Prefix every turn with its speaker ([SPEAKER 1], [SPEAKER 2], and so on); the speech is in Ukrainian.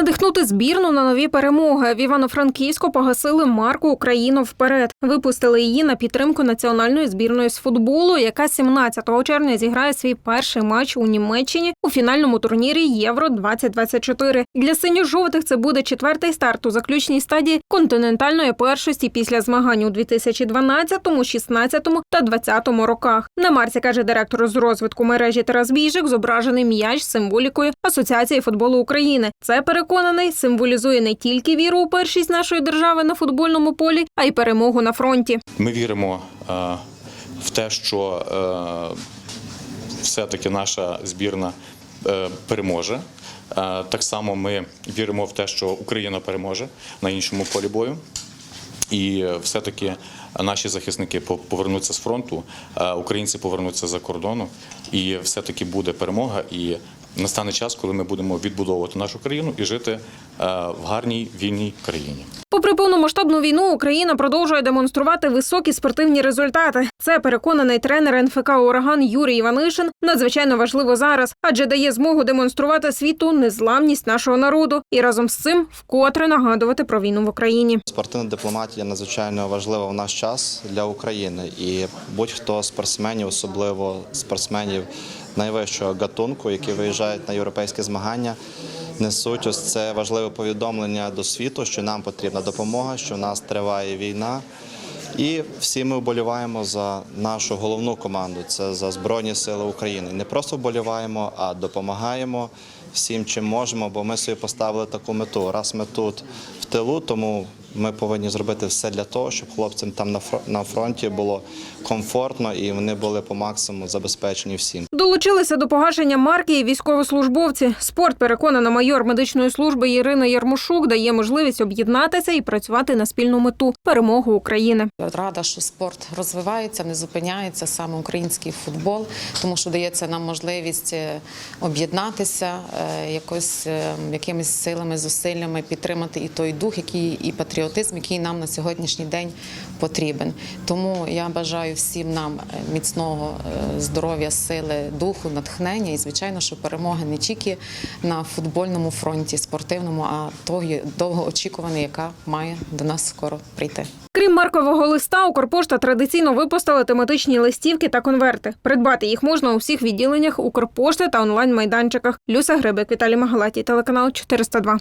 [SPEAKER 1] Надихнути збірну на нові перемоги. В Івано-Франківську погасили марку Україну вперед. Випустили її на підтримку національної збірної з футболу, яка 17 червня зіграє свій перший матч у Німеччині у фінальному турнірі Євро 2024 Для синьо-жовтих це буде четвертий старт у заключній стадії континентальної першості після змагань у 2012, 16 та 20 роках. На марці каже директор з розвитку мережі Тарас Біжик, зображений м'яч з символікою Асоціації футболу України. Це переконаний символізує не тільки віру у першість нашої держави на футбольному полі, а й перемогу на фронті.
[SPEAKER 2] Ми віримо е, в те, що е, все-таки наша збірна е, переможе. Так само ми віримо в те, що Україна переможе на іншому полі бою. І все-таки наші захисники по- повернуться з фронту, українці повернуться за кордону, і все-таки буде перемога. І настане час, коли ми будемо відбудовувати нашу країну і жити е, в гарній вільній країні.
[SPEAKER 1] Попри повномасштабну війну, Україна продовжує демонструвати високі спортивні результати. Це переконаний тренер НФК Ураган Юрій Іванишин. Надзвичайно важливо зараз, адже дає змогу демонструвати світу незламність нашого народу і разом з цим вкотре нагадувати про війну в Україні.
[SPEAKER 3] Спортивна дипломатія надзвичайно важлива в наш час для України, і будь-хто спортсменів, особливо спортсменів найвищого гатунку, які виїжджають на європейські змагання, несуть ось це важливе повідомлення до світу, що нам потрібна допомога, що в нас триває війна. І всі ми вболіваємо за нашу головну команду це за Збройні Сили України. Не просто вболіваємо, а допомагаємо всім, чим можемо, бо ми собі поставили таку мету. Раз ми тут в тилу, тому ми повинні зробити все для того, щоб хлопцям там на фро- фронті було комфортно і вони були по максимуму забезпечені всім.
[SPEAKER 1] Долучилися до погашення марки і військовослужбовці. Спорт, переконана майор медичної служби Ірина Ярмошук, дає можливість об'єднатися і працювати на спільну мету перемогу України.
[SPEAKER 4] Рада, що спорт розвивається, не зупиняється саме український футбол, тому що дається нам можливість е, об'єднатися якось е, якимись силами, зусиллями, підтримати і той дух, який і патріотизм, який нам на сьогоднішній день потрібен. Тому я бажаю всім нам е, міцного е, здоров'я, сили, духу, натхнення і звичайно, що перемоги не тільки на футбольному фронті, спортивному, а тої довгоочікуваної, яка має до нас скоро прийти.
[SPEAKER 1] Крім маркового листа, Укрпошта традиційно випустила тематичні листівки та конверти. Придбати їх можна у всіх відділеннях Укрпошти та онлайн-майданчиках. Люся Грибик, Віталій Магалатій, телеканал 402.